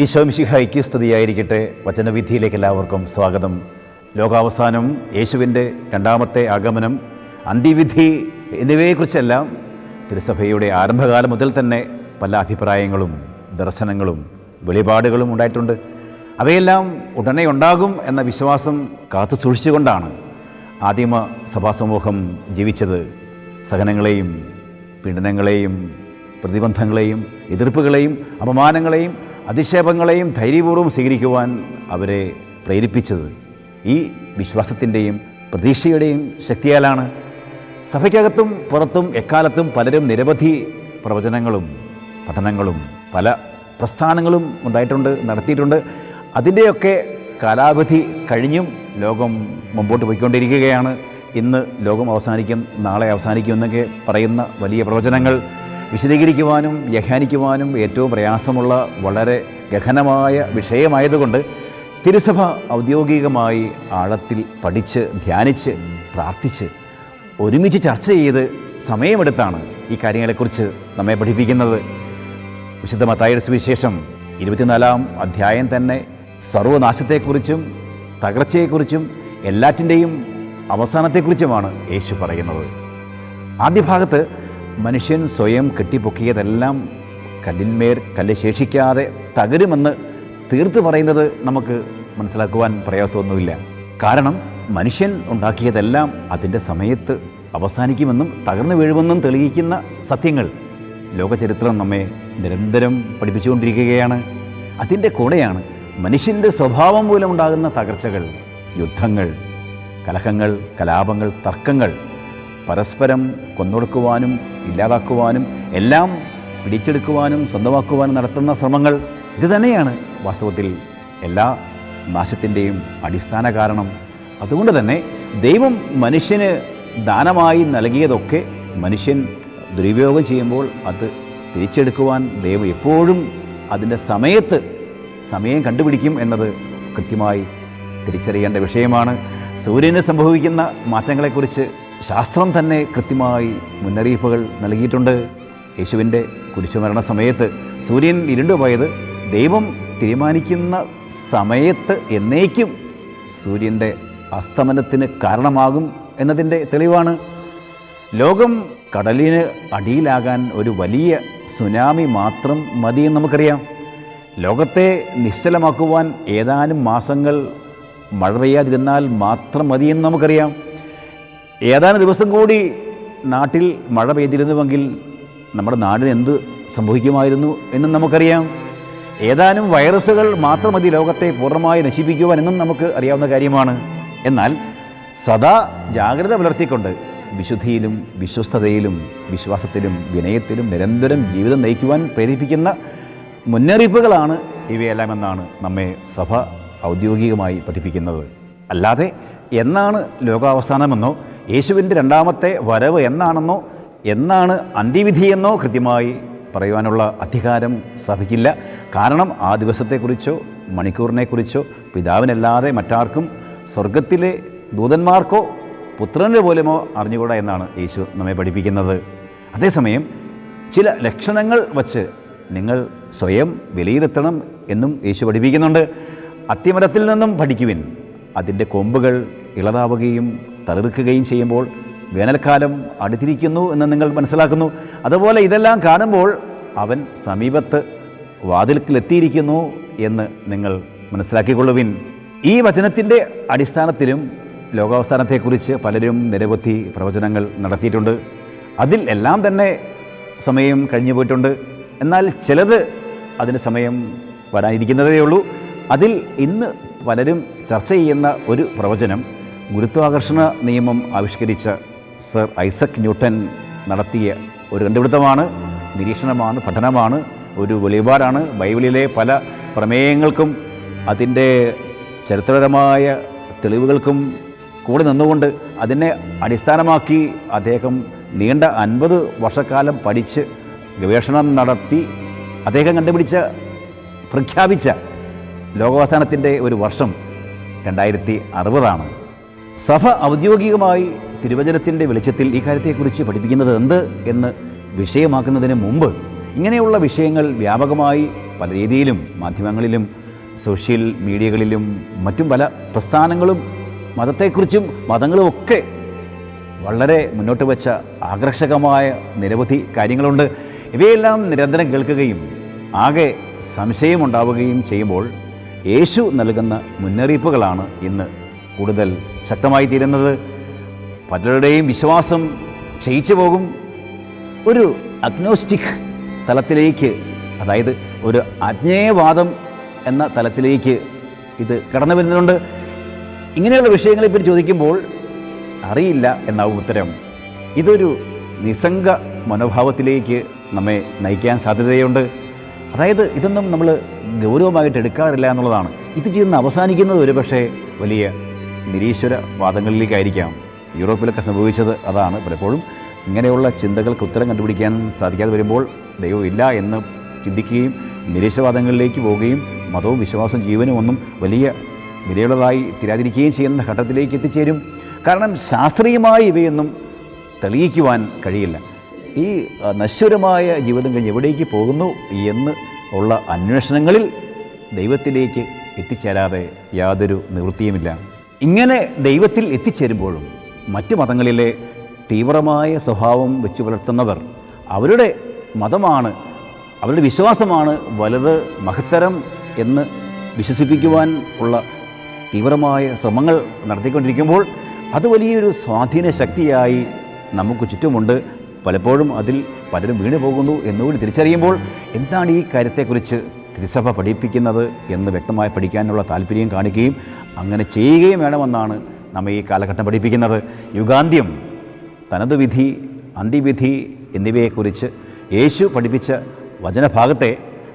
ഈശോമിശിഹയ്ക്ക് സ്തുതിയായിരിക്കട്ടെ. വചനവിധിയിലേക്ക് എല്ലാവർക്കും സ്വാഗതം. ലോകാവസാനം യേശുവിന്റെ രണ്ടാമത്തെ ആഗമനം അന്ത്യവിധി എന്നിവയെക്കുറിച്ചെല്ലാം തിരുസഭയുടെ ആരംഭകാലം മുതൽ തന്നെ പല അഭിപ്രായങ്ങളും ദർശനങ്ങളും വെളിപാടുകളും ഉണ്ടായിട്ടുണ്ട്. അവയെല്ലാം ഉടനെ ഉണ്ടാകും എന്ന വിശ്വാസം കാത്തു സൂക്ഷിച്ചുകൊണ്ടാണ് ആദിമ സഭാസമൂഹം ജീവിച്ചത്. സഹനങ്ങളെയും പീഡനങ്ങളെയും പ്രതിബന്ധങ്ങളെയും എതിർപ്പുകളെയും അപമാനങ്ങളെയും അധിക്ഷേപങ്ങളെയും ധൈര്യപൂർവം സ്വീകരിക്കുവാൻ അവരെ പ്രേരിപ്പിച്ചത് ഈ വിശ്വാസത്തിന്റെയും പ്രതീക്ഷയുടെയും ശക്തിയാലാണ്. സഭയ്ക്കകത്തും പുറത്തും എക്കാലത്തും പലരും നിരവധി പ്രവചനങ്ങളും പഠനങ്ങളും പല പ്രസ്ഥാനങ്ങളും ഉണ്ടായിട്ടുണ്ട് നടത്തിയിട്ടുണ്ട്. അതിന്റെയൊക്കെ കാലാവധി കഴിഞ്ഞും ലോകം മുമ്പോട്ട് പോയിക്കൊണ്ടിരിക്കുകയാണ്. ഇന്ന് ലോകം അവസാനിക്കും നാളെ അവസാനിക്കും എന്നൊക്കെ പറയുന്ന വലിയ പ്രവചനങ്ങൾ വിശദീകരിക്കുവാനും വ്യാഖ്യാനിക്കുവാനും ഏറ്റവും പ്രയാസമുള്ള വളരെ ഗഹനമായ വിഷയമായതുകൊണ്ട് തിരുസഭ ഔദ്യോഗികമായി ആഴത്തിൽ പഠിച്ച് ധ്യാനിച്ച് പ്രാർത്ഥിച്ച് ഒരുമിച്ച് ചർച്ച ചെയ്ത് സമയമെടുത്താണ് ഈ കാര്യങ്ങളെക്കുറിച്ച് നമ്മെ പഠിപ്പിക്കുന്നത്. വിശുദ്ധ മത്തായുടെ സുവിശേഷം ഇരുപത്തിനാലാം അധ്യായം തന്നെ സർവനാശത്തെക്കുറിച്ചും തകർച്ചയെക്കുറിച്ചും എല്ലാറ്റിന്റെയും അവസാനത്തെക്കുറിച്ചുമാണ് യേശു പറയുന്നത്. ആദ്യ ഭാഗത്ത് മനുഷ്യൻ സ്വയം കെട്ടിപ്പൊക്കിയതെല്ലാം കല്ലിന്മേൽ കല്ല് ശേഷിക്കാതെ തകരുമെന്ന് തീർത്ത് പറയുന്നത് നമുക്ക് മനസ്സിലാക്കുവാൻ പ്രയാസമൊന്നുമില്ല. കാരണം മനുഷ്യൻ ഉണ്ടാക്കിയതെല്ലാം അതിന്റെ സമയത്ത് അവസാനിക്കുമെന്നും തകർന്നു വീഴുമെന്നും തെളിയിക്കുന്ന സത്യങ്ങൾ ലോകചരിത്രം നമ്മെ നിരന്തരം പഠിപ്പിച്ചുകൊണ്ടിരിക്കുകയാണ്. അതിന്റെ കൂടെയാണ് മനുഷ്യന്റെ സ്വഭാവം മൂലമുണ്ടാകുന്ന തകർച്ചകൾ യുദ്ധങ്ങൾ കലഹങ്ങൾ കലാപങ്ങൾ തർക്കങ്ങൾ പരസ്പരം കൊന്നൊടുക്കുവാനും ഇല്ലാതാക്കുവാനും എല്ലാം പിടിച്ചെടുക്കുവാനും സ്വന്തമാക്കുവാനും നടത്തുന്ന ശ്രമങ്ങൾ ഇത് തന്നെയാണ് വാസ്തവത്തിൽ എല്ലാ നാശത്തിന്റെയും അടിസ്ഥാന കാരണം. അതുകൊണ്ട് തന്നെ ദൈവം മനുഷ്യന് ദാനമായി നൽകിയതൊക്കെ മനുഷ്യൻ ദുരുപയോഗം ചെയ്യുമ്പോൾ അത് തിരിച്ചെടുക്കുവാൻ ദൈവം എപ്പോഴും അതിന്റെ സമയത്ത് സമയം കണ്ടുപിടിക്കും എന്നത് കൃത്യമായി തിരിച്ചറിയേണ്ട വിഷയമാണ്. സൂര്യന് സംഭവിക്കുന്ന മാറ്റങ്ങളെക്കുറിച്ച് ശാസ്ത്രം തന്നെ കൃത്യമായി മുന്നറിയിപ്പുകൾ നൽകിയിട്ടുണ്ട്. യേശുവിന്റെ കുരിശുമരണ സമയത്ത് സൂര്യൻ ഇരുണ്ടുപോയത് ദൈവം തീരുമാനിക്കുന്ന സമയത്ത് എന്നേക്കും സൂര്യന്റെ അസ്തമനത്തിന് കാരണമാകും എന്നതിന്റെ തെളിവാണ്. ലോകം കടലിന് അടിയിലാകാൻ ഒരു വലിയ സുനാമി മാത്രം മതിയെന്ന് നമുക്കറിയാം. ലോകത്തെ നിശ്ചലമാക്കുവാൻ ഏതാനും മാസങ്ങൾ മഴ പെയ്യാതിരുന്നാൽ മാത്രം മതിയെന്ന് നമുക്കറിയാം. ഏതാനും ദിവസം കൂടി നാട്ടിൽ മഴ പെയ്തിരുന്നുവെങ്കിൽ നമ്മുടെ നാടിന് എന്ത് സംഭവിക്കുമായിരുന്നു എന്നും നമുക്കറിയാം. ഏതാനും വൈറസുകൾ മാത്രം മതി ലോകത്തെ പൂർണമായി നശിപ്പിക്കുവാൻ എന്നും നമുക്ക് അറിയാവുന്ന കാര്യമാണ്. എന്നാൽ സദാ ജാഗ്രത പുലർത്തിക്കൊണ്ട് വിശുദ്ധിയിലും വിശ്വസ്തതയിലും വിശ്വാസത്തിലും വിനയത്തിലും നിരന്തരം ജീവിതം നയിക്കുവാൻ പ്രേരിപ്പിക്കുന്ന മുന്നറിയിപ്പുകളാണ് ഇവയെല്ലാം എന്നാണ് നമ്മെ സഭ ഔദ്യോഗികമായി പഠിപ്പിക്കുന്നത്. അല്ലാതെ എന്നാണ് ലോകാവസാനമെന്നോ യേശുവിന്റെ രണ്ടാമത്തെ വരവ് എന്നാണെന്നോ എന്നാണ് അന്ത്യവിധിയെന്നോ കൃത്യമായി പറയുവാനുള്ള അധികാരം സഭയ്ക്കില്ല. കാരണം ആ ദിവസത്തെക്കുറിച്ചോ മണിക്കൂറിനെക്കുറിച്ചോ പിതാവിനല്ലാതെ മറ്റാർക്കും സ്വർഗത്തിലെ ദൂതന്മാർക്കോ പുത്രനെ പോലുമോ അറിഞ്ഞുകൂടാ എന്നാണ് യേശു നമ്മെ പഠിപ്പിക്കുന്നത്. അതേസമയം ചില ലക്ഷണങ്ങൾ വച്ച് നിങ്ങൾ സ്വയം വിലയിരുത്തണം എന്നും യേശു പഠിപ്പിക്കുന്നുണ്ട്. അത്തിമരത്തിൽ നിന്നും പഠിക്കുവിൻ. അതിന്റെ കൊമ്പുകൾ ഇളതാവുകയും തളിർക്കുകയും ചെയ്യുമ്പോൾ വേനൽക്കാലം അടുത്തിരിക്കുന്നു എന്ന് നിങ്ങൾ മനസ്സിലാക്കുന്നു. അതുപോലെ ഇതെല്ലാം കാണുമ്പോൾ അവൻ സമീപത്ത് വാതിൽക്കിലെത്തിയിരിക്കുന്നു എന്ന് നിങ്ങൾ മനസ്സിലാക്കിക്കൊള്ളുവിൻ. ഈ വചനത്തിന്റെ അടിസ്ഥാനത്തിലും ലോകാവസാനത്തെക്കുറിച്ച് പലരും നിരവധി പ്രവചനങ്ങൾ നടത്തിയിട്ടുണ്ട്. അതിൽ എല്ലാം തന്നെ സമയം കഴിഞ്ഞു പോയിട്ടുണ്ട്. എന്നാൽ ചിലത് അതിന് സമയം വരാനിരിക്കുന്നതേ ഉള്ളൂ അതിൽ ഇന്ന് പലരും ചർച്ച ചെയ്യുന്ന ഒരു പ്രവചനം ഗുരുത്വാകർഷണ നിയമം ആവിഷ്കരിച്ച സർ ഐസക് ന്യൂട്ടൻ നടത്തിയ ഒരു കണ്ടുപിടുത്തമാണ് നിരീക്ഷണമാണ് പഠനമാണ് ഒരു വെളിപാടാണ്. ബൈബിളിലെ പല പ്രമേയങ്ങൾക്കും അതിന്റെ ചരിത്രപരമായ തെളിവുകൾക്കും കൂടെ നിന്നുകൊണ്ട് അതിനെ അടിസ്ഥാനമാക്കി അദ്ദേഹം നീണ്ട അൻപത് വർഷക്കാലം പഠിച്ച് ഗവേഷണം നടത്തി അദ്ദേഹം കണ്ടുപിടിച്ച പ്രഖ്യാപിച്ച ലോകാവസ്ഥാനത്തിന്റെ ഒരു വർഷം രണ്ടായിരത്തി അറുപതാണ്. സഭ ഔദ്യോഗികമായി തിരുവചനത്തിന്റെ വെളിച്ചത്തിൽ ഈ കാര്യത്തെക്കുറിച്ച് പഠിപ്പിക്കുന്നത് എന്ത് എന്ന് വിഷയമാക്കുന്നതിന് മുമ്പ് ഇങ്ങനെയുള്ള വിഷയങ്ങൾ വ്യാപകമായി പല രീതിയിലും മാധ്യമങ്ങളിലും സോഷ്യൽ മീഡിയകളിലും മറ്റും പല പ്രസ്ഥാനങ്ങളും മതത്തെക്കുറിച്ചും മതങ്ങളുമൊക്കെ വളരെ മുന്നോട്ട് വെച്ച ആകർഷകമായ നിരവധി കാര്യങ്ങളുണ്ട്. ഇവയെല്ലാം നിരന്തരം കേൾക്കുകയും ആകെ സംശയമുണ്ടാവുകയും ചെയ്യുമ്പോൾ യേശു നൽകുന്ന മുന്നറിയിപ്പുകളാണ് ഇന്ന്. കൂടുതൽ ശക്തമായി തീരുന്നത് പലരുടെയും വിശ്വാസം ക്ഷയിച്ചു പോകും. ഒരു അഗ്നോസ്റ്റിക് തലത്തിലേക്ക് അതായത് ഒരു അജ്ഞേയവാദം എന്ന തലത്തിലേക്ക് ഇത് കടന്നു വരുന്നുണ്ട്. ഇങ്ങനെയുള്ള വിഷയങ്ങളെപ്പറ്റി ചോദിക്കുമ്പോൾ അറിയില്ല എന്നാവും ഉത്തരം. ഇതൊരു നിസ്സംഗ മനോഭാവത്തിലേക്ക് നമ്മെ നയിക്കാൻ സാധ്യതയുണ്ട്. അതായത് ഇതൊന്നും നമ്മൾ ഗൗരവമായിട്ട് എടുക്കാറില്ല എന്നുള്ളതാണ്. ഇത് ചെയ്യുന്ന അവസാനിക്കുന്നത് ഒരുപക്ഷെ വലിയ നിരീശ്വരവാദങ്ങളിലേക്കായിരിക്കാം. യൂറോപ്പിലൊക്കെ സംഭവിച്ചത് അതാണ് പലപ്പോഴും. ഇങ്ങനെയുള്ള ചിന്തകൾക്ക് ഉത്തരം കണ്ടുപിടിക്കാൻ സാധിക്കാതെ വരുമ്പോൾ ദൈവമില്ല എന്ന് ചിന്തിക്കുകയും നിരീശ്വരവാദങ്ങളിലേക്ക് പോവുകയും മതവും വിശ്വാസവും ജീവനും ഒന്നും വലിയ വിലയുള്ളതായി തിരാതിരിക്കുകയും ചെയ്യുന്ന ഘട്ടത്തിലേക്ക് എത്തിച്ചേരും. കാരണം ശാസ്ത്രീയമായി ഇവയൊന്നും തെളിയിക്കുവാൻ കഴിയില്ല. ഈ നശ്വരമായ ജീവിതം കഴിഞ്ഞ് എവിടേക്ക് പോകുന്നു എന്ന് ഉള്ള അന്വേഷണങ്ങളിൽ ദൈവത്തിലേക്ക് എത്തിച്ചേരാതെ യാതൊരു നിവൃത്തിയുമില്ല. ഇങ്ങനെ ദൈവത്തിൽ എത്തിച്ചേരുമ്പോഴും മറ്റ് മതങ്ങളിലെ തീവ്രമായ സ്വഭാവം വെച്ച് പുലർത്തുന്നവർ അവരുടെ മതമാണ് അവരുടെ വിശ്വാസമാണ് വലുത് മഹത്തരം എന്ന് വിശ്വസിപ്പിക്കുവാൻ ഉള്ള തീവ്രമായ ശ്രമങ്ങൾ നടത്തിക്കൊണ്ടിരിക്കുമ്പോൾ അത് വലിയൊരു സ്വാധീന ശക്തിയായി നമുക്ക് ചുറ്റുമുണ്ട്. പലപ്പോഴും അതിൽ പലരും വീണു പോകുന്നു എന്നുകൂടി തിരിച്ചറിയുമ്പോൾ എന്താണ് ഈ കാര്യത്തെക്കുറിച്ച് തിരുസഭ പഠിപ്പിക്കുന്നത് എന്ന് വ്യക്തമായി പഠിക്കാനുള്ള താല്പര്യം കാണിക്കുകയും അങ്ങനെ ചെയ്യുകയും വേണമെന്നാണ് നമ്മെ ഈ കാലഘട്ടം പഠിപ്പിക്കുന്നത്. യുഗാന്ത്യം തനത് വിധി അന്ത്യവിധി എന്നിവയെക്കുറിച്ച് യേശു പഠിപ്പിച്ച വചനഭാഗത്തെ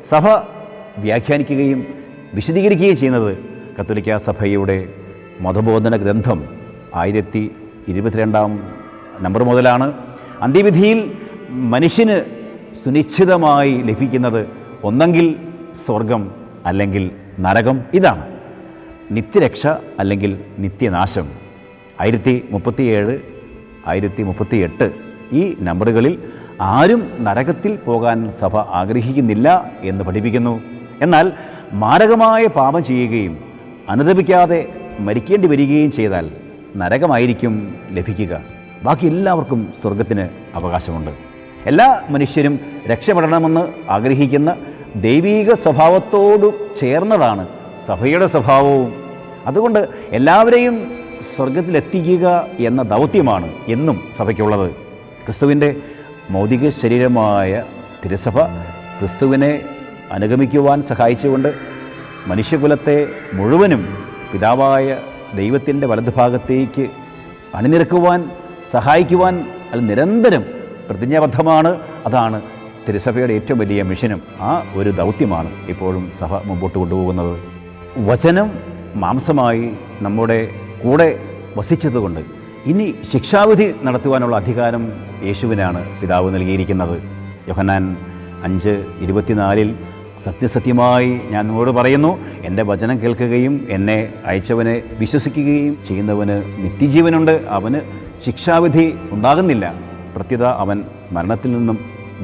സഭ വ്യാഖ്യാനിക്കുകയും വിശദീകരിക്കുകയും ചെയ്യുന്നത് കത്തോലിക്ക സഭയുടെ മതബോധന ഗ്രന്ഥം ആയിരത്തി ഇരുപത്തിരണ്ടാം നമ്പർ മുതലാണ്. അന്ത്യവിധിയിൽ മനുഷ്യന് സുനിശ്ചിതമായി ലഭിക്കുന്നത് ഒന്നെങ്കിൽ സ്വർഗം അല്ലെങ്കിൽ നരകം ഇതാണ്. നിത്യരക്ഷ അല്ലെങ്കിൽ നിത്യനാശം. ആയിരത്തി മുപ്പത്തിയേഴ് ആയിരത്തി മുപ്പത്തിയെട്ട് ഈ നമ്പറുകളിൽ ആരും നരകത്തിൽ പോകാൻ സഭ ആഗ്രഹിക്കുന്നില്ല എന്ന് പഠിപ്പിക്കുന്നു. എന്നാൽ മാരകമായ പാപം ചെയ്യുകയും അനുദപിക്കാതെ മരിക്കേണ്ടി വരികയും ചെയ്താൽ നരകമായിരിക്കും ലഭിക്കുക. ബാക്കി എല്ലാവർക്കും സ്വർഗത്തിന് അവകാശമുണ്ട്. എല്ലാ മനുഷ്യരും രക്ഷപ്പെടണമെന്ന് ആഗ്രഹിക്കുന്ന ദൈവീക സ്വഭാവത്തോടു ചേർന്നതാണ് സഭയുടെ സ്വഭാവവും. അതുകൊണ്ട് എല്ലാവരെയും സ്വർഗത്തിലെത്തിക്കുക എന്ന ദൗത്യമാണ് എന്നും സഭയ്ക്കുള്ളത്. ക്രിസ്തുവിന്റെ മൗതിക ശരീരമായ തിരുസഭ ക്രിസ്തുവിനെ അനുഗമിക്കുവാൻ സഹായിച്ചുകൊണ്ട് മനുഷ്യകുലത്തെ മുഴുവനും പിതാവായ ദൈവത്തിന്റെ വലതുഭാഗത്തേക്ക് അണിനിരക്കുവാൻ സഹായിക്കുവാൻ അത് നിരന്തരം പ്രതിജ്ഞാബദ്ധമാണ്. അതാണ് തിരുസഭയുടെ ഏറ്റവും വലിയ മിഷനും. ആ ഒരു ദൗത്യമാണ് ഇപ്പോഴും സഭ മുമ്പോട്ട് കൊണ്ടുപോകുന്നത്. വചനം മാംസമായി നമ്മുടെ കൂടെ വസിച്ചതുകൊണ്ട് ഇനി ശിക്ഷാവിധി നടത്തുവാനുള്ള അധികാരം യേശുവിനാണ് പിതാവ് നൽകിയിരിക്കുന്നത്. യോഹന്നാൻ അഞ്ച് ഇരുപത്തിനാലിൽ സത്യസത്യമായി ഞാൻ നിങ്ങളോട് പറയുന്നു എന്റെ വചനം കേൾക്കുകയും എന്നെ അയച്ചവനെ വിശ്വസിക്കുകയും ചെയ്യുന്നവന് നിത്യജീവനുണ്ട് അവന് ശിക്ഷാവിധി ഉണ്ടാകുന്നില്ല. പ്രത്യുത അവൻ മരണത്തിൽ നിന്നും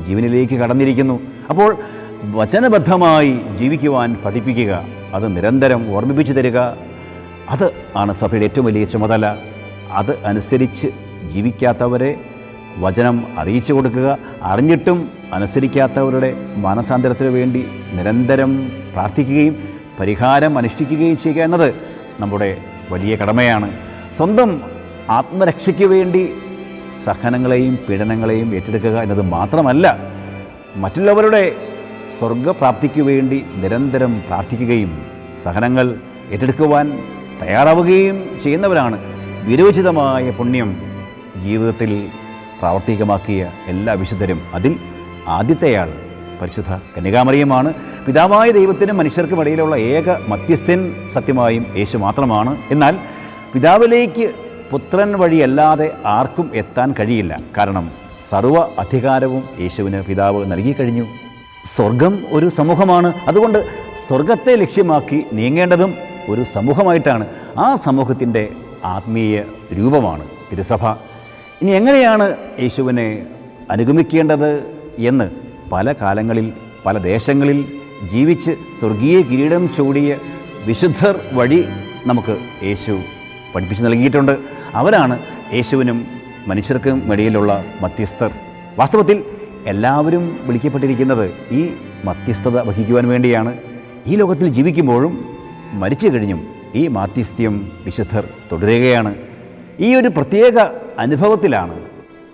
ജീവനിലേക്ക് കടന്നിരിക്കുന്നു. അപ്പോൾ വചനബദ്ധമായി ജീവിക്കുവാൻ പഠിപ്പിക്കുക അത് നിരന്തരം ഓർമ്മിപ്പിച്ചു തരിക. അത് ആണ് സഭയുടെ ഏറ്റവും വലിയ ചുമതല. അത് അനുസരിച്ച് ജീവിക്കാത്തവരെ വചനം അറിയിച്ചു കൊടുക്കുക. അറിഞ്ഞിട്ടും അനുസരിക്കാത്തവരുടെ മാനസാന്തരത്തിന് വേണ്ടി നിരന്തരം പ്രാർത്ഥിക്കുകയും പരിഹാരം അനുഷ്ഠിക്കുകയും ചെയ്യുക എന്നത് നമ്മുടെ വലിയ കടമയാണ്. സ്വന്തം ആത്മരക്ഷയ്ക്ക് വേണ്ടി സഹനങ്ങളെയും പീഡനങ്ങളെയും ഏറ്റെടുക്കുക എന്നത് മാത്രമല്ല മറ്റുള്ളവരുടെ സ്വർഗപ്രാപ്തിക്ക് വേണ്ടി നിരന്തരം പ്രാർത്ഥിക്കുകയും സഹനങ്ങൾ ഏറ്റെടുക്കുവാൻ തയ്യാറാവുകയും ചെയ്യുന്നവരാണ് വിരോചിതമായ പുണ്യം ജീവിതത്തിൽ പ്രാവർത്തികമാക്കിയ എല്ലാ വിശുദ്ധരും. അതിൽ ആദ്യത്തെയാൾ പരിശുദ്ധ കന്യകാമറിയുമാണ്. പിതാവായ ദൈവത്തിനും മനുഷ്യർക്കും ഇടയിലുള്ള ഏക മധ്യസ്ഥൻ സത്യമായും യേശു മാത്രമാണ്. എന്നാൽ പിതാവിലേക്ക് പുത്രൻ വഴിയല്ലാതെ ആർക്കും എത്താൻ കഴിയില്ല. കാരണം സർവ അധികാരവും യേശുവിന് പിതാവ് നൽകിക്കഴിഞ്ഞു സ്വർഗം ഒരു സമൂഹമാണ്. അതുകൊണ്ട് സ്വർഗത്തെ ലക്ഷ്യമാക്കി നീങ്ങേണ്ടതും ഒരു സമൂഹമായിട്ടാണ്. ആ സമൂഹത്തിന്റെ ആത്മീയ രൂപമാണ് തിരുസഭ. ഇനി എങ്ങനെയാണ് യേശുവിനെ അനുഗമിക്കേണ്ടത് എന്ന് പല കാലങ്ങളിൽ പല ദേശങ്ങളിൽ ജീവിച്ച് സ്വർഗീയ കിരീടം ചൂടിയ വിശുദ്ധർ വഴി നമുക്ക് യേശു പഠിപ്പിച്ച് നൽകിയിട്ടുണ്ട്. അവരാണ് യേശുവിനും മനുഷ്യർക്കും ഇടയിലുള്ള മധ്യസ്ഥർ. വാസ്തവത്തിൽ എല്ലാവരും വിളിക്കപ്പെട്ടിരിക്കുന്നത് ഈ മധ്യസ്ഥത വഹിക്കുവാൻ വേണ്ടിയാണ്. ഈ ലോകത്തിൽ ജീവിക്കുമ്പോഴും മരിച്ചു കഴിഞ്ഞും ഈ മാധ്യസ്ഥ്യം വിശുദ്ധർ തുടരുകയാണ്. ഈ ഒരു പ്രത്യേക അനുഭവത്തിലാണ്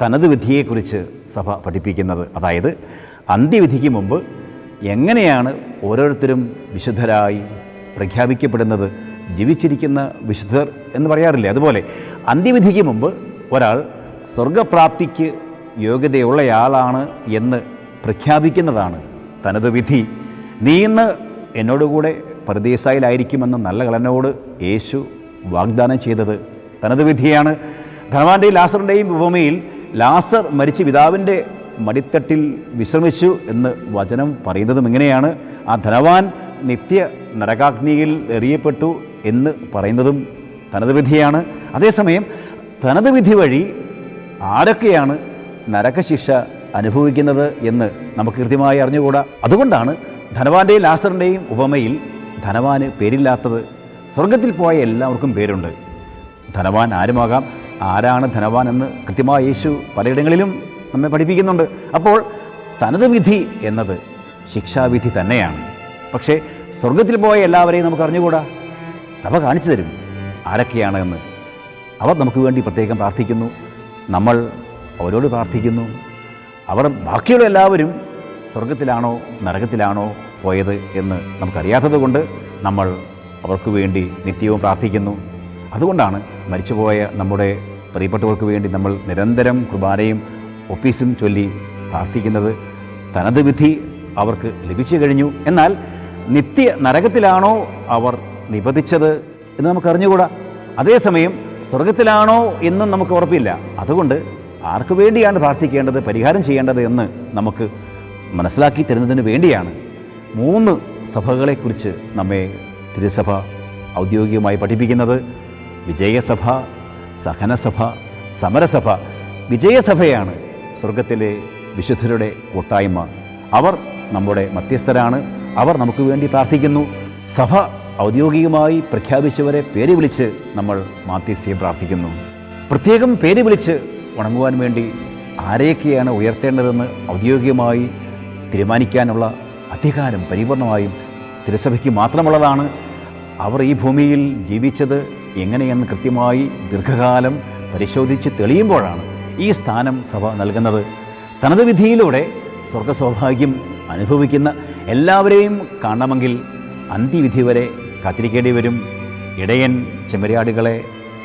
തനത് വിധിയെക്കുറിച്ച് സഭ പഠിപ്പിക്കുന്നത്. അതായത് അന്ത്യവിധിക്ക് മുമ്പ് എങ്ങനെയാണ് ഓരോരുത്തരും വിശുദ്ധരായി പ്രഖ്യാപിക്കപ്പെടുന്നത്? ജീവിച്ചിരിക്കുന്ന വിശുദ്ധർ എന്ന് പറയാറില്ലേ? അതുപോലെ അന്ത്യവിധിക്ക് മുമ്പ് ഒരാൾ സ്വർഗപ്രാപ്തിക്ക് യോഗ്യതയുള്ളയാളാണ് എന്ന് പ്രഖ്യാപിക്കുന്നതാണ് തനത് വിധി. നീ ഇന്ന് എന്നോടുകൂടെ പരദേശായിലായിരിക്കുമെന്ന് നല്ല കളനോട് യേശു വാഗ്ദാനം ചെയ്തത് തനത് വിധിയാണ്. ധനവാന്റെയും ലാസറിന്റെയും ഉപമയിൽ ലാസർ മരിച്ച് പിതാവിന്റെ മടിത്തട്ടിൽ വിശ്രമിച്ചു എന്ന് വചനം പറയുന്നതും ഇങ്ങനെയാണ്. ആ ധനവാൻ നിത്യ നരകാഗ്നിയിൽ എറിയപ്പെട്ടു എന്ന് പറയുന്നതും തനത് വിധിയാണ്. അതേസമയം തനത് വിധി വഴി ആരൊക്കെയാണ് നരകശിക്ഷ അനുഭവിക്കുന്നത് എന്ന് നമുക്ക് കൃത്യമായി അറിഞ്ഞുകൂടാ. അതുകൊണ്ടാണ് ധനവാന്റെയും ലാസറിന്റെയും ഉപമയിൽ ധനവാന് പേരില്ലാത്തത്. സ്വർഗത്തിൽ പോയ എല്ലാവർക്കും പേരുണ്ട്. ധനവാൻ ആരുമാകാം? ആരാണ് ധനവാൻ എന്ന് കൃത്യമായി യേശു പലയിടങ്ങളിലും നമ്മെ പഠിപ്പിക്കുന്നുണ്ട്. അപ്പോൾ തനത് വിധി എന്നത് ശിക്ഷാവിധി തന്നെയാണ്. പക്ഷേ സ്വർഗത്തിൽ പോയ എല്ലാവരെയും നമുക്ക് അറിഞ്ഞുകൂടാ? സഭ കാണിച്ചു തരും ആരൊക്കെയാണ് എന്ന്. അവർ നമുക്ക് വേണ്ടി പ്രത്യേകം പ്രാർത്ഥിക്കുന്നു. നമ്മൾ അവരോട് പ്രാർത്ഥിക്കുന്നു. അവർ ബാക്കിയുള്ള എല്ലാവരും സ്വർഗത്തിലാണോ നരകത്തിലാണോ പോയത് എന്ന് നമുക്കറിയാത്തത് കൊണ്ട് നമ്മൾ അവർക്ക് വേണ്ടി നിത്യവും പ്രാർത്ഥിക്കുന്നു. അതുകൊണ്ടാണ് മരിച്ചുപോയ നമ്മുടെ പ്രിയപ്പെട്ടവർക്ക് വേണ്ടി നമ്മൾ നിരന്തരം കുർബാനയും ഒപ്പീസും ചൊല്ലി പ്രാർത്ഥിക്കുന്നത്. തനത് വിധി അവർക്ക് ലഭിച്ചു കഴിഞ്ഞു. എന്നാൽ നിത്യ നരകത്തിലാണോ അവർ നിബന്ധിച്ചത് എന്ന് നമുക്കറിഞ്ഞുകൂടാ. അതേസമയം സ്വർഗത്തിലാണോ എന്നും നമുക്ക് ഉറപ്പില്ല. അതുകൊണ്ട് ആർക്കു വേണ്ടിയാണ് പ്രാർത്ഥിക്കേണ്ടത് പരിഹാരം ചെയ്യേണ്ടത് എന്ന് നമുക്ക് മനസ്സിലാക്കി തരുന്നതിന് വേണ്ടിയാണ് മൂന്ന് സഭകളെക്കുറിച്ച് നമ്മെ തിരുസഭ ഔദ്യോഗികമായി പഠിപ്പിക്കുന്നത്. വിജയസഭ സഹനസഭ സമരസഭ വിജയസഭയാണ് സ്വർഗത്തിലെ വിശുദ്ധരുടെ കൂട്ടായ്മ. അവർ നമ്മുടെ മധ്യസ്ഥരാണ്. അവർ നമുക്ക് വേണ്ടി പ്രാർത്ഥിക്കുന്നു. സഭ ഔദ്യോഗികമായി പ്രഖ്യാപിച്ചവരെ പേര് വിളിച്ച് നമ്മൾ മാധ്യസ്ഥ്യം പ്രാർത്ഥിക്കുന്നു. പ്രത്യേകം പേര് വിളിച്ച് വണങ്ങുവാൻ വേണ്ടി ആരെയൊക്കെയാണ് ഉയർത്തേണ്ടതെന്ന് ഔദ്യോഗികമായി തീരുമാനിക്കാനുള്ള അധികാരം പരിപൂർണമായും തിരുസഭയ്ക്ക് മാത്രമുള്ളതാണ്. അവർ ഈ ഭൂമിയിൽ ജീവിച്ചത് എങ്ങനെയെന്ന് കൃത്യമായി ദീർഘകാലം പരിശോധിച്ച് തെളിയുമ്പോഴാണ് ഈ സ്ഥാനം സഭ നൽകുന്നത്. തനത് വിധിയിലൂടെ സ്വർഗസൗഭാഗ്യം അനുഭവിക്കുന്ന എല്ലാവരെയും കാണണമെങ്കിൽ അന്ത്യവിധി വരെ കാത്തിരിക്കേണ്ടി വരും. ഇടയൻ ചെമ്മരിയാടുകളെ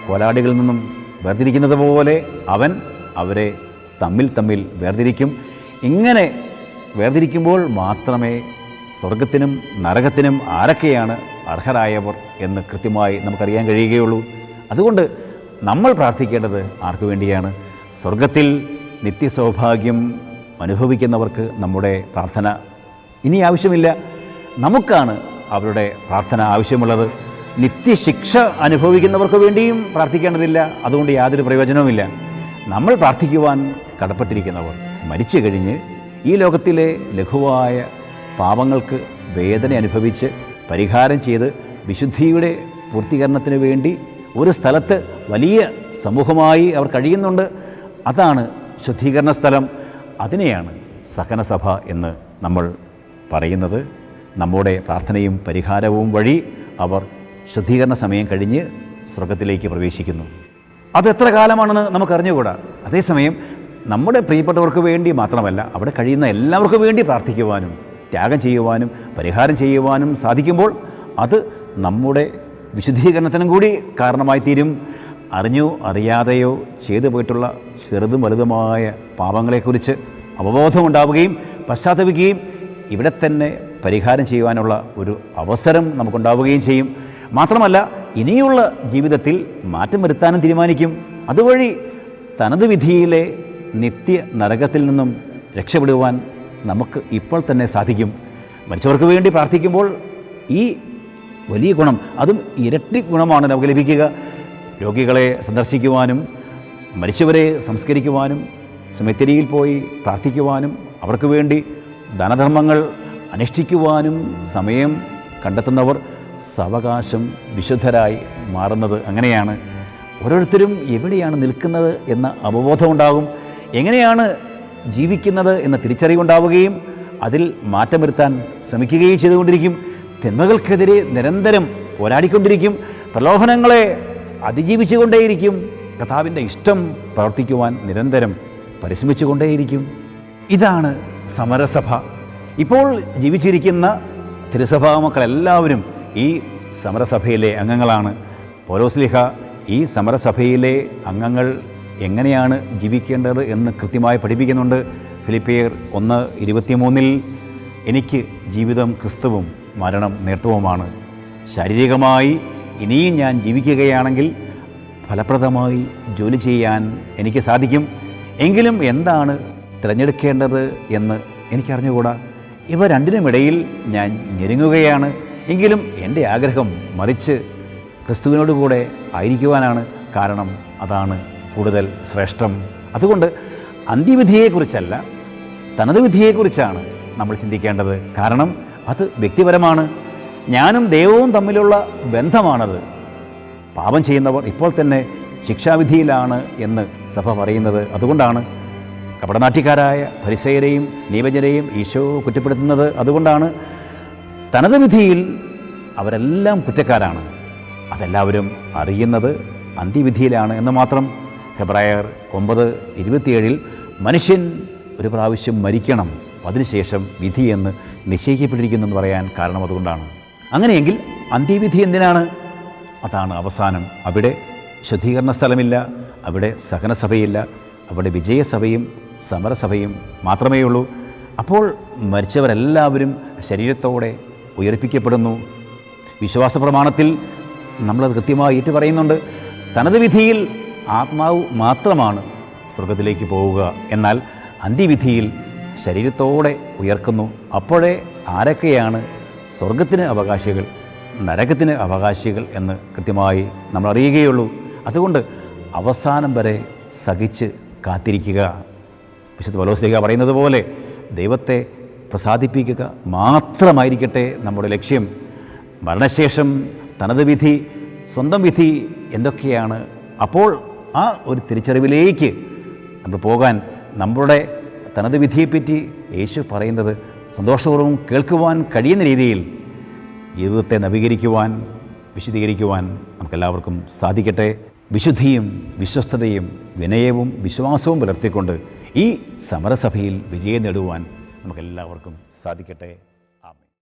കോലാടുകളിൽ നിന്നും വേർതിരിക്കുന്നത് പോലെ അവൻ അവരെ തമ്മിൽ തമ്മിൽ വേർതിരിക്കും. ഇങ്ങനെ വേർതിരിക്കുമ്പോൾ മാത്രമേ സ്വർഗത്തിനും നരകത്തിനും ആരൊക്കെയാണ് അർഹരായവർ എന്ന് കൃത്യമായി നമുക്കറിയാൻ കഴിയുകയുള്ളൂ. അതുകൊണ്ട് നമ്മൾ പ്രാർത്ഥിക്കേണ്ടത് ആർക്കു വേണ്ടിയാണ്? സ്വർഗത്തിൽ നിത്യസൗഭാഗ്യം അനുഭവിക്കുന്നവർക്ക് നമ്മുടെ പ്രാർത്ഥന ഇനി ആവശ്യമില്ല. നമുക്കാണ് അവരുടെ പ്രാർത്ഥന ആവശ്യമുള്ളത്. നിത്യശിക്ഷ അനുഭവിക്കുന്നവർക്ക് വേണ്ടിയും പ്രാർത്ഥിക്കേണ്ടതില്ല. അതുകൊണ്ട് യാതൊരു പ്രയോജനവുമില്ല. നമ്മൾ പ്രാർത്ഥിക്കുവാൻ കടപ്പെട്ടിരിക്കുന്നവർ മരിച്ചു കഴിഞ്ഞ് ഈ ലോകത്തിലെ ലഘുവായ പാപങ്ങൾക്ക് വേദന അനുഭവിച്ച് പരിഹാരം ചെയ്ത് വിശുദ്ധിയുടെ പൂർത്തീകരണത്തിന് വേണ്ടി ഒരു സ്ഥലത്ത് വലിയ സമൂഹമായി അവർ കഴിയുന്നുണ്ട്. അതാണ് ശുദ്ധീകരണ സ്ഥലം. അതിനെയാണ് സഹനസഭ എന്ന് നമ്മൾ പറയുന്നത്. നമ്മുടെ പ്രാർത്ഥനയും പരിഹാരവും വഴി അവർ ശുദ്ധീകരണ സമയം കഴിഞ്ഞ് സ്വർഗത്തിലേക്ക് പ്രവേശിക്കുന്നു. അത് എത്ര കാലമാണെന്ന് നമുക്കറിഞ്ഞുകൂടാ. അതേസമയം നമ്മുടെ പ്രിയപ്പെട്ടവർക്ക് വേണ്ടി മാത്രമല്ല അവിടെ കഴിയുന്ന എല്ലാവർക്കും വേണ്ടി പ്രാർത്ഥിക്കുവാനും ത്യാഗം ചെയ്യുവാനും പരിഹാരം ചെയ്യുവാനും സാധിക്കുമ്പോൾ അത് നമ്മുടെ വിശുദ്ധീകരണത്തിനും കൂടി കാരണമായി തീരും. അറിഞ്ഞോ അറിയാതെയോ ചെയ്തു പോയിട്ടുള്ള ചെറുതും വലുതുമായ പാപങ്ങളെക്കുറിച്ച് അവബോധമുണ്ടാവുകയും പശ്ചാത്തപിക്കുകയും ഇവിടെ തന്നെ പരിഹാരം ചെയ്യുവാനുള്ള ഒരു അവസരം നമുക്കുണ്ടാവുകയും ചെയ്യും. മാത്രമല്ല ഇനിയുള്ള ജീവിതത്തിൽ മാറ്റം വരുത്താനും തീരുമാനിക്കും. അതുവഴി തനത് വിധിയിലെ നിത്യ നരകത്തിൽ നിന്നും രക്ഷപ്പെടുവാൻ നമുക്ക് ഇപ്പോൾ തന്നെ സാധിക്കും. മരിച്ചവർക്ക് വേണ്ടി പ്രാർത്ഥിക്കുമ്പോൾ ഈ വലിയ ഗുണം അതും ഇരട്ടി ഗുണമാണ് നമുക്ക് ലഭിക്കുക. രോഗികളെ സന്ദർശിക്കുവാനും മരിച്ചവരെ സംസ്കരിക്കുവാനും സുമിത്തിരിയിൽ പോയി പ്രാർത്ഥിക്കുവാനും അവർക്ക് വേണ്ടി ധനധർമ്മങ്ങൾ അനുഷ്ഠിക്കുവാനും സമയം കണ്ടെത്തുന്നവർ സാവകാശം വിശുദ്ധരായി മാറുന്നത് അങ്ങനെയാണ്. ഓരോരുത്തരും എവിടെയാണ് നിൽക്കുന്നത് എന്ന അവബോധമുണ്ടാകും. എങ്ങനെയാണ് ജീവിക്കുന്നത് എന്ന തിരിച്ചറിവുണ്ടാവുകയും അതിൽ മാറ്റം വരുത്താൻ ശ്രമിക്കുകയും ചെയ്തുകൊണ്ടിരിക്കും. തിന്മകൾക്കെതിരെ നിരന്തരം പോരാടിക്കൊണ്ടിരിക്കും. പ്രലോഭനങ്ങളെ അതിജീവിച്ചുകൊണ്ടേയിരിക്കും. കഥാവിന്റെ ഇഷ്ടം പ്രവർത്തിക്കുവാൻ നിരന്തരം പരിശ്രമിച്ചുകൊണ്ടേയിരിക്കും. ഇതാണ് സമരസഭ. ഇപ്പോൾ ജീവിച്ചിരിക്കുന്ന തിരുസഭാ മക്കളെല്ലാവരും ഈ സമരസഭയിലെ അംഗങ്ങളാണ്. പൗലോസ്ലിഹ ഈ സമരസഭയിലെ അംഗങ്ങൾ എങ്ങനെയാണ് ജീവിക്കേണ്ടത് എന്ന് കൃത്യമായി പഠിപ്പിക്കുന്നുണ്ട്. ഫിലിപ്പിയർ ഒന്ന് ഇരുപത്തിമൂന്നിൽ എനിക്ക് ജീവിതം ക്രിസ്തുവും മരണം നേട്ടവുമാണ്. ശാരീരികമായി ഇനിയും ഞാൻ ജീവിക്കുകയാണെങ്കിൽ ഫലപ്രദമായി ജോലി ചെയ്യാൻ എനിക്ക് സാധിക്കും. എങ്കിലും എന്താണ് തിരഞ്ഞെടുക്കേണ്ടത് എന്ന് എനിക്കറിഞ്ഞുകൂടാ. ഇവ രണ്ടിനുമിടയിൽ ഞാൻ ഞെരുങ്ങുകയാണ്. എങ്കിലും എന്റെ ആഗ്രഹം മറിച്ച് ക്രിസ്തുവിനോട് കൂടെ ആയിരിക്കുവാനാണ് കാരണം അതാണ് കൂടുതൽ ശ്രേഷ്ഠം. അതുകൊണ്ട് അന്ത്യവിധിയെക്കുറിച്ചല്ല തനത് വിധിയെക്കുറിച്ചാണ് നമ്മൾ ചിന്തിക്കേണ്ടത്. കാരണം അത് വ്യക്തിപരമാണ്. ഞാനും ദൈവവും തമ്മിലുള്ള ബന്ധമാണത്. പാപം ചെയ്യുന്നവർ ഇപ്പോൾ തന്നെ ശിക്ഷാവിധിയിലാണ് എന്ന് സഭ പറയുന്നത്. അതുകൊണ്ടാണ് കപടനാട്യക്കാരായ പരിസയരെയും നിയമജരെയും ഈശോ കുറ്റപ്പെടുത്തുന്നത്. അതുകൊണ്ടാണ് തനത് വിധിയിൽ അവരെല്ലാം കുറ്റക്കാരാണ്. അതെല്ലാവരും അറിയുന്നത് അന്ത്യവിധിയിലാണ് എന്ന് മാത്രം. ഹെബ്രായർ ഒമ്പത് ഇരുപത്തിയേഴിൽ മനുഷ്യൻ ഒരു പ്രാവശ്യം മരിക്കണം അതിനുശേഷം വിധിയെന്ന് നിശ്ചയിക്കപ്പെട്ടിരിക്കുന്നു എന്ന് പറയാൻ കാരണം അതുകൊണ്ടാണ്. അങ്ങനെയെങ്കിൽ അന്ത്യവിധി എന്തിനാണ്? അതാണ് അവസാനം. അവിടെ ശുദ്ധീകരണ സ്ഥലമില്ല അവിടെ സഹനസഭയില്ല അവിടെ വിജയസഭയും സമരസഭയും മാത്രമേ ഉള്ളൂ അപ്പോൾ മരിച്ചവരെല്ലാവരും ശരീരത്തോടെ ഉയർപ്പിക്കപ്പെടുന്നു. വിശ്വാസ പ്രമാണത്തിൽ നമ്മളത് കൃത്യമായി ഏറ്റു പറയുന്നുണ്ട് തനത് വിധിയിൽ ആത്മാവ് മാത്രമാണ് സ്വർഗത്തിലേക്ക് പോവുക. എന്നാൽ അന്ത്യവിധിയിൽ ശരീരത്തോടെ ഉയർക്കുന്നു. അപ്പോഴേ ആരൊക്കെയാണ് സ്വർഗത്തിന് അവകാശികൾ നരകത്തിന് അവകാശികൾ എന്ന് കൃത്യമായി നമ്മൾ അറിയുകയുള്ളൂ അതുകൊണ്ട് അവസാനം വരെ സഹിച്ച് കാത്തിരിക്കുക. വിശുദ്ധ ബലോസ്ലിക പറയുന്നത് പോലെ ദൈവത്തെ പ്രസാദിപ്പിക്കുക മാത്രമായിരിക്കട്ടെ നമ്മുടെ ലക്ഷ്യം. മരണശേഷം തനത് വിധി സ്വന്തം വിധി എന്തൊക്കെയാണ്? അപ്പോൾ ആ ഒരു തിരിച്ചറിവിലേക്ക് നമ്മൾ പോകാൻ നമ്മുടെ തനത് വിധിയെപ്പറ്റി യേശു പറയുന്നത് സന്തോഷപൂർവം കേൾക്കുവാൻ കഴിയുന്ന രീതിയിൽ ജീവിതത്തെ നവീകരിക്കുവാൻ വിശദീകരിക്കുവാൻ നമുക്കെല്ലാവർക്കും സാധിക്കട്ടെ. വിശുദ്ധിയും വിശ്വസ്തതയും വിനയവും വിശ്വാസവും പുലർത്തിക്കൊണ്ട് ഈ സമരസഭയിൽ വിജയം നേടുവാൻ നമുക്കെല്ലാവർക്കും സാധിക്കട്ടെ.